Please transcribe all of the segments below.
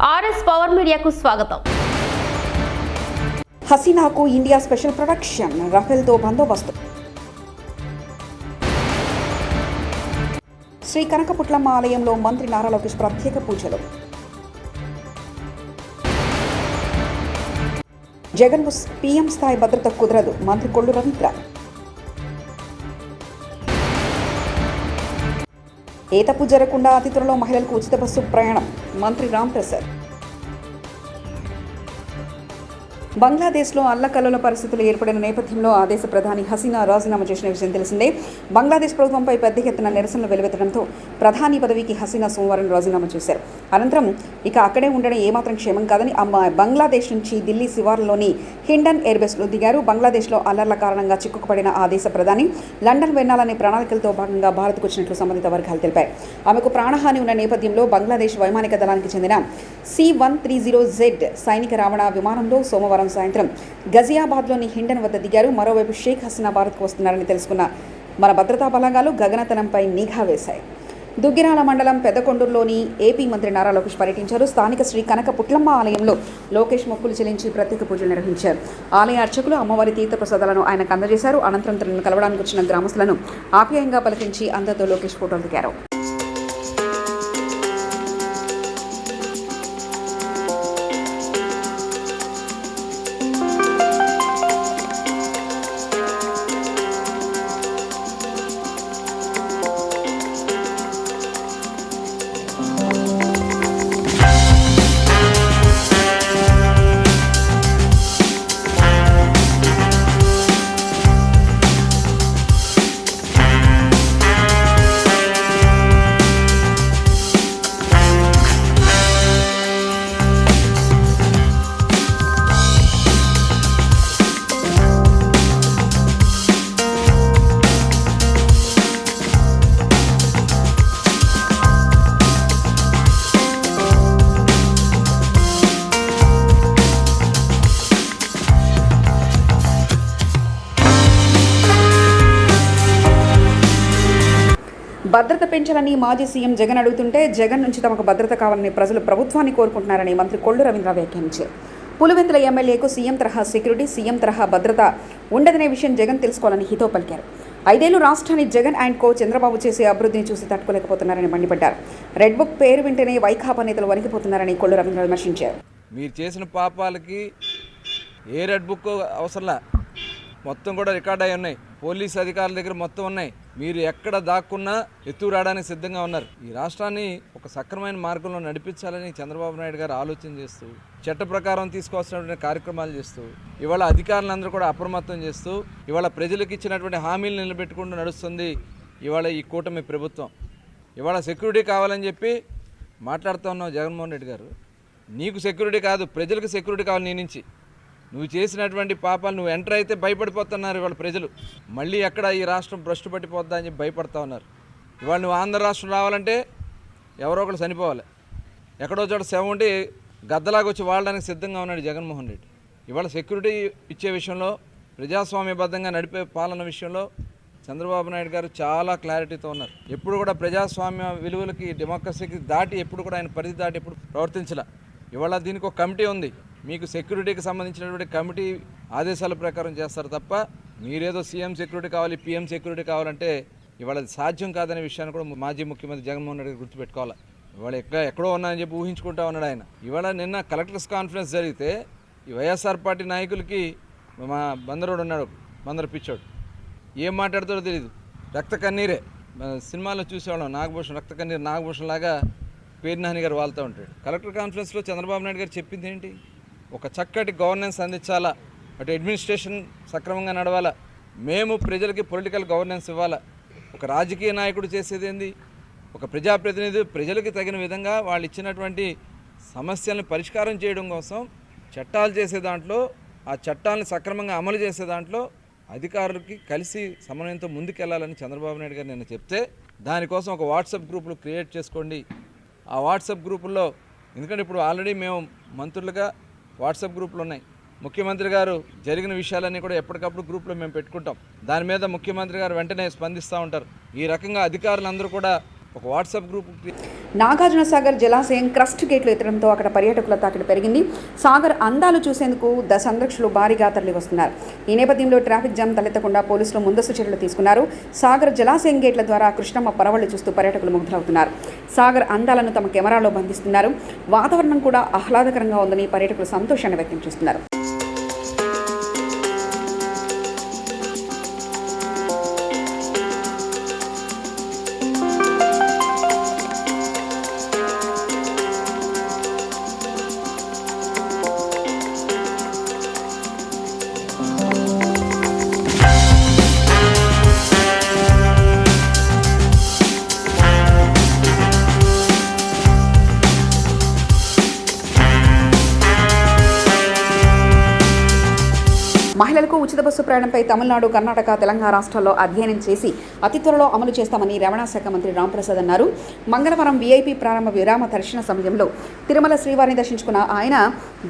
RS power మీడియాకు స్వాగతం. హసీనాకు ఇండియా స్పెషల్ ప్రొడక్షన్ రఫేల్తో బందోబస్తు. శ్రీ కనకపుట్లమ్మ ఆలయంలో మంత్రి నారా లోకేష్ ప్రత్యేక పూజలు. జగన్ పీఎం స్థాయి భద్రత కుదరదు మంత్రి కొల్లు రవీంద్ర. ఏ తప్పు జరగకుండా అతిథులలో మహిళలకు ఉచిత బస్సు ప్రయాణం. మంత్రి రామ్ ప్రసాద్ బంగ్లాదేశ్లో అల్లకల్లోల పరిస్థితులు ఏర్పడిన నేపథ్యంలో ఆ దేశ ప్రధాని హసీనా రాజీనామా చేసిన విషయం తెలిసిందే. బంగ్లాదేశ్ ప్రభుత్వంపై పెద్ద ఎత్తున నిరసనలు వెలువెత్తడంతో ప్రధాని పదవికి హసీనా సోమవారం రాజీనామా చేశారు. అనంతరం ఇక అక్కడే ఉండడం ఏమాత్రం క్షేమం కాదని అమ్మ బంగ్లాదేశ్ నుంచి ఢిల్లీ శివార్లోని హిండన్ ఎయిర్బేస్లో దిగారు. బంగ్లాదేశ్లో అల్లర్ల కారణంగా చిక్కుకుపడిన ఆ దేశ ప్రధాని లండన్ వెన్నాలనే ప్రణాళికలతో భాగంగా భారత్కు వచ్చినట్లు సంబంధిత వర్గాలు తెలిపాయి. ఆమెకు ప్రాణహాని ఉన్న నేపథ్యంలో బంగ్లాదేశ్ వైమానిక దళానికి చెందిన C one three zero Z సైనిక రావణ విమానంలో సోమవారం సాయంత్రం గజియాబాద్లోని హిండన్ వద్ద దిగారు. మరోవైపు షేక్ హసీనా భారత్కు వస్తున్నారని తెలుసుకున్న మన భద్రతా బలగాలు గగనతనంపై నిఘా వేశాయి. దుగ్గిరాల మండలం పెద్దకొండూరులోని ఏపీ మంత్రి నారా లోకేష్ పర్యటించారు. స్థానిక శ్రీ కనక పుట్లమ్మ ఆలయంలో లోకేష్ మొక్కులు చెల్లించి ప్రత్యేక పూజలు నిర్వహించారు. ఆలయ అర్చకులు అమ్మవారి తీర్థ ప్రసాదాలను ఆయనకు అందజేశారు. అనంతరం తనను కలవడానికి వచ్చిన గ్రామస్తులను ఆప్యాయంగా పలకరించి అందరితో లోకేష్ ఫోటోలు దిగారు. భద్రత పెంచాలని మాజీ సీఎం జగన్ అడుగుతుంటే జగన్ నుంచి తమకు భద్రత కావాలని ప్రజలు ప్రభుత్వాన్ని కోరుకుంటున్నారని మంత్రి కొల్లు రవీంద్ర వ్యాఖ్యానించారు. పులివెందుల ఎమ్మెల్యేకు సీఎం తరహా సెక్యూరిటీ సీఎం తరహా భద్రత ఉండదనే విషయం జగన్ తెలుసుకోవాలని హితో పలికారు. ఐదేళ్ళు రాష్ట్రాన్ని జగన్ అండ్ కో చంద్రబాబు చేసే అభివృద్ధిని చూసి తట్టుకోలేకపోతున్నారని మండిపడ్డారు. రెడ్ బుక్ పేరు వింటేనే వైకాపా నేతలు వణికిపోతున్నారని కొల్లు రవీంద్ర విమర్శించారు. మీరు చేసిన పాపాలకి ఏ రెడ్ బుక్ అవసరంలా? మొత్తం కూడా రికార్డ్ అయి ఉన్నాయి. పోలీస్ అధికారుల దగ్గర మొత్తం ఉన్నాయి. మీరు ఎక్కడ దాక్కున్నా ఎత్తు రావడానికి సిద్ధంగా ఉన్నారు. ఈ రాష్ట్రాన్ని ఒక సక్రమైన మార్గంలో నడిపించాలని చంద్రబాబు నాయుడు గారు ఆలోచన చేస్తూ చట్ట ప్రకారం తీసుకోవాల్సినటువంటి కార్యక్రమాలు చేస్తూ ఇవాళ అధికారులందరూ కూడా అప్రమత్తం చేస్తూ ఇవాళ ప్రజలకు ఇచ్చినటువంటి హామీలు నిలబెట్టుకుంటూ నడుస్తుంది ఇవాళ ఈ కూటమి ప్రభుత్వం. ఇవాళ సెక్యూరిటీ కావాలని చెప్పి మాట్లాడుతూ ఉన్నావు జగన్మోహన్ రెడ్డి గారు. నీకు సెక్యూరిటీ కాదు ప్రజలకు సెక్యూరిటీ కావాలి నీ నుంచి. నువ్వు చేసినటువంటి పాపాలు నువ్వు ఎంటర్ అయితే భయపడిపోతున్నారు ఇవాళ ప్రజలు. మళ్ళీ ఎక్కడ ఈ రాష్ట్రం భ్రష్టు పట్టిపోద్దా అని చెప్పి భయపడతా ఉన్నారు. ఇవాళ నువ్వు ఆంధ్ర రాష్ట్రం రావాలంటే ఎవరో ఒకరు చనిపోవాలి. ఎక్కడో చోట శవం ఉండి గద్దలాగా వచ్చి వాడడానికి సిద్ధంగా ఉన్నాడు జగన్మోహన్ రెడ్డి. ఇవాళ సెక్యూరిటీ ఇచ్చే విషయంలో ప్రజాస్వామ్యబద్ధంగా నడిపే పాలన విషయంలో చంద్రబాబు నాయుడు గారు చాలా క్లారిటీతో ఉన్నారు. ఎప్పుడు కూడా ప్రజాస్వామ్య విలువలకి డెమోక్రసీకి దాటి ఎప్పుడు కూడా ఆయన పరిధి దాటి ఎప్పుడు ప్రవర్తించలే. ఇవాళ దీనికి ఒక కమిటీ ఉంది. మీకు సెక్యూరిటీకి సంబంధించినటువంటి కమిటీ ఆదేశాల ప్రకారం చేస్తారు తప్ప మీరేదో సీఎం సెక్యూరిటీ కావాలి పీఎం సెక్యూరిటీ కావాలంటే ఇవాళ సాధ్యం కాదనే విషయాన్ని కూడా మాజీ ముఖ్యమంత్రి జగన్మోహన్ రెడ్డి గుర్తుపెట్టుకోవాలి. ఇవాళ ఎక్కడ ఎక్కడో ఉన్నా అని చెప్పి ఊహించుకుంటా ఉన్నాడు ఆయన. ఇవాళ నిన్న కలెక్టర్స్ కాన్ఫరెన్స్ జరిగితే ఈ వైఎస్ఆర్ పార్టీ నాయకులకి మా బందరుడు ఉన్నాడు బందరు పిచ్చోడు. ఏం మాట్లాడతాడో తెలియదు రక్త కన్నీరే. సినిమాలో చూసేవాళ్ళం నాగభూషణ్ రక్త కన్నీరు నాగభూషణ్ లాగా పేర్నాని గారు వాళ్తూ ఉంటాడు. కలెక్టర్ కాన్ఫరెన్స్లో చంద్రబాబు నాయుడు గారు చెప్పింది ఏంటి? ఒక చక్కటి గవర్నెన్స్ అందించాలా? అటు అడ్మినిస్ట్రేషన్ సక్రమంగా నడవాలా? మేము ప్రజలకి పొలిటికల్ గవర్నెన్స్ ఇవ్వాలా? ఒక రాజకీయ నాయకుడు చేసేది ఏంది? ఒక ప్రజాప్రతినిధి ప్రజలకి తగిన విధంగా వాళ్ళు ఇచ్చినటువంటి సమస్యలను పరిష్కారం చేయడం కోసం చట్టాలు చేసే దాంట్లో ఆ చట్టాలను సక్రమంగా అమలు చేసే దాంట్లో అధికారులకి కలిసి సమన్వయంతో ముందుకెళ్ళాలని చంద్రబాబు నాయుడు గారు నిన్న చెప్తే దానికోసం ఒక వాట్సాప్ గ్రూపులు క్రియేట్ చేసుకోండి. ఆ వాట్సాప్ గ్రూపుల్లో ఎందుకంటే ఇప్పుడు ఆల్రెడీ మేము మంత్రులుగా వాట్సాప్ గ్రూపులు ఉన్నాయి. ముఖ్యమంత్రి గారు జరిగిన విషయాలన్నీ కూడా ఎప్పటికప్పుడు గ్రూప్లో మేము పెట్టుకుంటాం. దాని మీద ముఖ్యమంత్రి గారు వెంటనే స్పందిస్తూ ఉంటారు. ఈ రకంగా అధికారులందరూ కూడా ఒక వాట్సాప్ గ్రూప్ నాగార్జున సాగర్ జలాశయం క్రస్ట్ గేట్లు ఎత్తడంతో అక్కడ పర్యాటకుల తాకిడి పెరిగింది. సాగర్ అందాలు చూసేందుకు ద సంరక్షకులు భారీగా తరలి వస్తున్నారు ఈ నేపథ్యంలో ట్రాఫిక్ జామ్ తలెత్తకుండా పోలీసులు ముందస్తు చర్యలు తీసుకున్నారు. సాగర్ జలాశయం గేట్ల ద్వారా కృష్ణమ్మ పరవళ్ళు చూస్తూ పర్యాటకులు ముగ్ధులవుతున్నారు. సాగర్ అందాలను తమ కెమెరాలో బంధిస్తున్నారు. వాతావరణం కూడా ఆహ్లాదకరంగా ఉందని పర్యాటకులు సంతోషాన్ని వ్యక్తం చేస్తున్నారు. వరకు ఉచిత బస్సు ప్రయాణంపై తమిళనాడు కర్ణాటక తెలంగాణ రాష్ట్రాల్లో అధ్యయనం చేసి అతి త్వరలో అమలు చేస్తామని రవాణా శాఖ మంత్రి రాంప్రసాద్ అన్నారు. మంగళవారం వీఐపీ ప్రారంభ విరామ దర్శన సమయంలో తిరుమల శ్రీవారిని దర్శించుకున్న ఆయన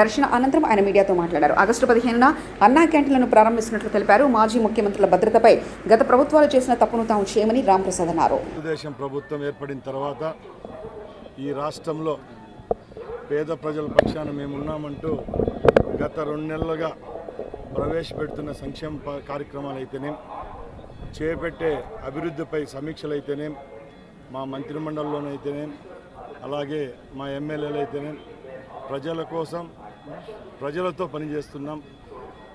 దర్శన అనంతరం ఆయన మీడియాతో మాట్లాడారు. ఆగస్టు పదిహేనున అన్నా క్యాంటీన్లను ప్రారంభిస్తున్నట్లు తెలిపారు. మాజీ ముఖ్యమంత్రుల భద్రతపై గత ప్రభుత్వాలు చేసిన తప్పును తాము చేయమని రాంప్రసాద్ అన్నారు. తెలుగుదేశం ప్రభుత్వం ఏర్పడిన తర్వాత ఈ రాష్ట్రంలో పేద ప్రజల పక్షాన మేము ఉన్నామంటూ గత రెండు నెలలుగా ప్రవేశపెడుతున్న సంక్షేమ కార్యక్రమాలు అయితేనే చేపట్టే అభివృద్ధిపై సమీక్షలు అయితేనే మా మంత్రిమండలిలోనైతేనే అలాగే మా ఎమ్మెల్యేలు అయితేనే ప్రజల కోసం ప్రజలతో పనిచేస్తున్నాం.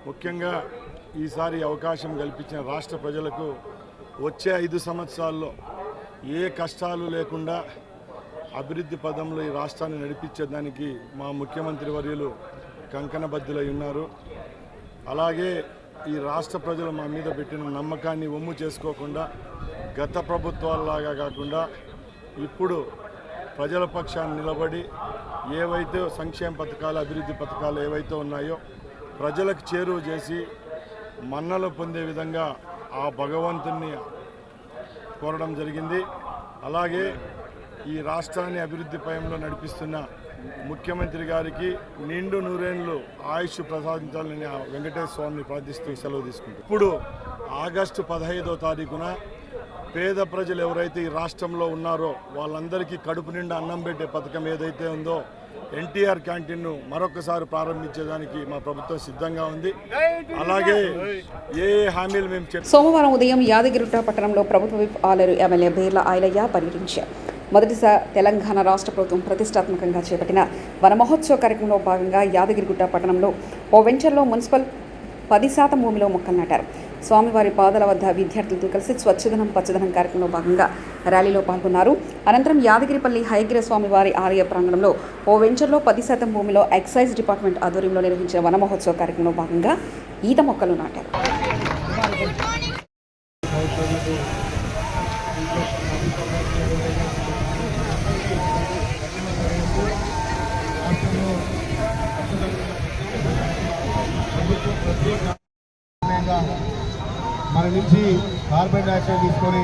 ముఖ్యంగా ఈసారి అవకాశం కల్పించిన రాష్ట్ర ప్రజలకు వచ్చే ఐదు సంవత్సరాల్లో ఏ కష్టాలు లేకుండా అభివృద్ధి పదంలో ఈ రాష్ట్రాన్ని నడిపించేదానికి మా ముఖ్యమంత్రి వర్యులు కంకణబద్ధులై ఉన్నారు. అలాగే ఈ రాష్ట్ర ప్రజలు మా మీద పెట్టిన నమ్మకాన్ని ఒమ్ము చేసుకోకుండా గత ప్రభుత్వాలలాగా కాకుండా ఇప్పుడు ప్రజల పక్షాన్ని నిలబడి ఏవైతే సంక్షేమ పథకాలు అభివృద్ధి పథకాలు ఏవైతే ఉన్నాయో ప్రజలకు చేరువ చేసి మన్నలు పొందే విధంగా ఆ భగవంతుణ్ణి కోరడం జరిగింది. అలాగే ఈ రాష్ట్రాన్ని అభివృద్ధి పయంలో నడిపిస్తున్న ముఖ్యమంత్రి గారికి నిండు నూరేళ్ళు ఆయుష్ ప్రసాదించాలని వెంకటేశ్వర స్వామిని ప్రార్థిస్తూ సెలవు తీసుకుంటాం ఇప్పుడు ఆగస్టు పదహైదో తారీఖున పేద ప్రజలు ఎవరైతే ఈ రాష్ట్రంలో ఉన్నారో వాళ్ళందరికీ కడుపు నిండా అన్నం పెట్టే పథకం ఏదైతే ఉందో ఎన్టీఆర్ క్యాంటీన్ను మరొకసారి ప్రారంభించేదానికి మా ప్రభుత్వం సిద్ధంగా ఉంది. అలాగే ఏ హామీలు మేము సోమవారం ఉదయం యాదగిరిగుట్ట పట్టణంలో ప్రభుత్వ విప్ ఆలరు ఎమ్మెల్యే బీర్ల ఆయలయ్య పర్యటించారు. మొదటిసారి తెలంగాణ రాష్ట్ర ప్రభుత్వం ప్రతిష్టాత్మకంగా చేపట్టిన వన మహోత్సవ కార్యక్రమంలో భాగంగా యాదగిరిగుట్ట పట్టణంలో ఓ వెంచర్లో మున్సిపల్ పది శాతం భూమిలో మొక్కలు నాటారు. స్వామివారి పాదాల వద్ద విద్యార్థులతో కలిసి స్వచ్ఛదనం పచ్చదనం కార్యక్రమంలో భాగంగా ర్యాలీలో పాల్గొన్నారు. అనంతరం యాదగిరిపల్లి హయగిరి స్వామివారి ఆలయ ప్రాంగణంలో ఓ వెంచర్లో పది శాతం భూమిలో ఎక్సైజ్ డిపార్ట్మెంట్ ఆధ్వర్యంలో నిర్వహించిన వన మహోత్సవ కార్యక్రమంలో భాగంగా ఈత మొక్కలు నాటారు. మన నుంచి కార్బన్ డైఆక్సైడ్ తీసుకొని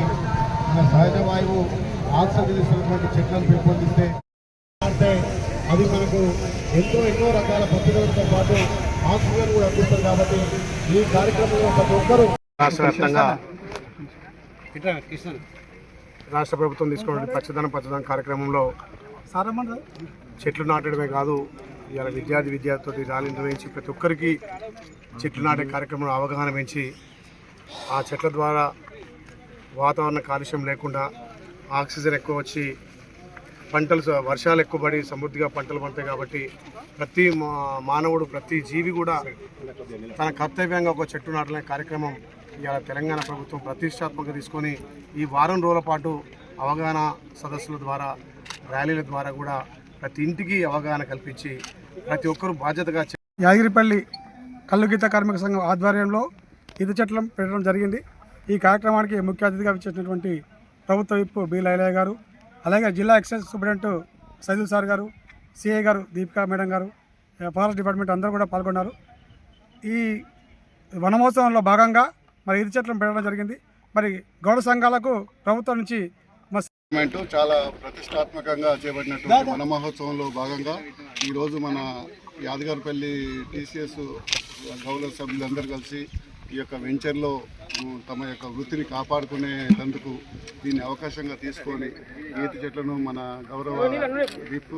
మన సహజ వాయువు ఆక్సిజన్ తీసుకున్నటువంటి చెట్లను పెంపొందిస్తే అంటే అది మనకు ఎంతో ఎన్నో రకాల పద్ధతులతో పాటు ఆక్సిజన్ కూడా అందిస్తుంది కాబట్టి ఈ కార్యక్రమంలో ప్రతి ఒక్కరూ రాష్ట్ర వ్యాప్తంగా రాష్ట్ర ప్రభుత్వం తీసుకున్న పచ్చదనం పచ్చదనం కార్యక్రమంలో చెట్లు నాటడమే కాదు ఇవాళ విద్యార్థి విద్యార్థులతో ర్యాలీ నిర్వహించి ప్రతి ఒక్కరికి చెట్లు నాటే కార్యక్రమంలో అవగాహన పెంచి ఆ చెట్ల ద్వారా వాతావరణ కాలుష్యం లేకుండా ఆక్సిజన్ ఎక్కువ వచ్చి పంటలు వర్షాలు ఎక్కువ పడి సమృద్ధిగా పంటలు పండుతాయి కాబట్టి ప్రతి మా- మానవుడు ప్రతి జీవి కూడా తన కర్తవ్యంగా ఒక చెట్టు నాటలనే కార్యక్రమం ఇవాళ తెలంగాణ ప్రభుత్వం ప్రతిష్టాత్మకంగా తీసుకొని ఈ వారం రోజుల పాటు అవగాహన సదస్సుల ద్వారా ర్యాలీల ద్వారా కూడా ప్రతి ఇంటికి అవగాహన కల్పించి ప్రతి ఒక్కరూ బాధ్యతగా యాగిరిపల్లి కల్లుగీత కార్మిక సంఘం ఆధ్వర్యంలో ఈత చెట్లను పెట్టడం జరిగింది. ఈ కార్యక్రమానికి ముఖ్య అతిథిగా వచ్చేసినటువంటి ప్రభుత్వ విప్ బి లైలయ్య గారు అలాగే జిల్లా ఎక్సైజ్ సూపరింటెండెంట్ సైదుల్ సార్ గారు సిఐ గారు దీపికా మేడం గారు ఫారెస్ట్ డిపార్ట్మెంట్ అందరూ కూడా పాల్గొన్నారు. ఈ వనమహోత్సవంలో భాగంగా మరి ఈత చెట్లను పెట్టడం జరిగింది. మరి గౌడ సంఘాలకు ప్రభుత్వం నుంచి చాలా ప్రతిష్టాత్మకంగా చేపట్టినటువంటి వన మహోత్సవంలో భాగంగా ఈరోజు మన యాదగారిపల్లి టీసీఎస్ గౌరవ సభ్యులందరూ కలిసి ఈ యొక్క వెంచర్లో తమ యొక్క వృత్తిని కాపాడుకునేందుకు దీన్ని అవకాశంగా తీసుకొని ఈత చెట్లను మన గౌరవ విప్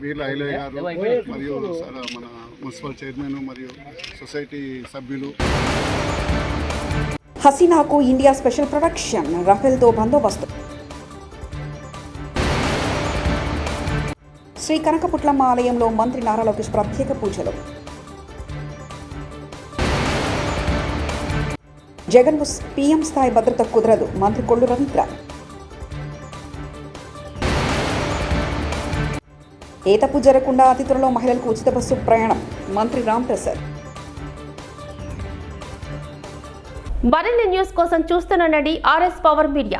బీర్ల ఐలయ్య గారు మరియు మన మున్సిపల్ చైర్మన్ మరియు సొసైటీ సభ్యులు. హసీనాకు ఇండియా స్పెషల్ ప్రొడక్షన్ రఫేల్తో బందోబస్తు. శ్రీ కనకపుట్లమ్మ ఆలయంలో మంత్రి నారా లోకేష్ ప్రత్యేక పూజలు. జగన్ పీఎం స్థాయి భద్రత కుదరదు. మంత్రి కొల్లు రవీంద్ర. ఏ తప్పు జరగకుండా అతి త్వరలో మహిళలకు ఉచిత బస్సు ప్రయాణం. మంత్రి రామ్ ప్రసాద్. మరిన్ని న్యూస్ కోసం చూస్తుండండి ఆర్ఎస్ పవర్ మీడియా.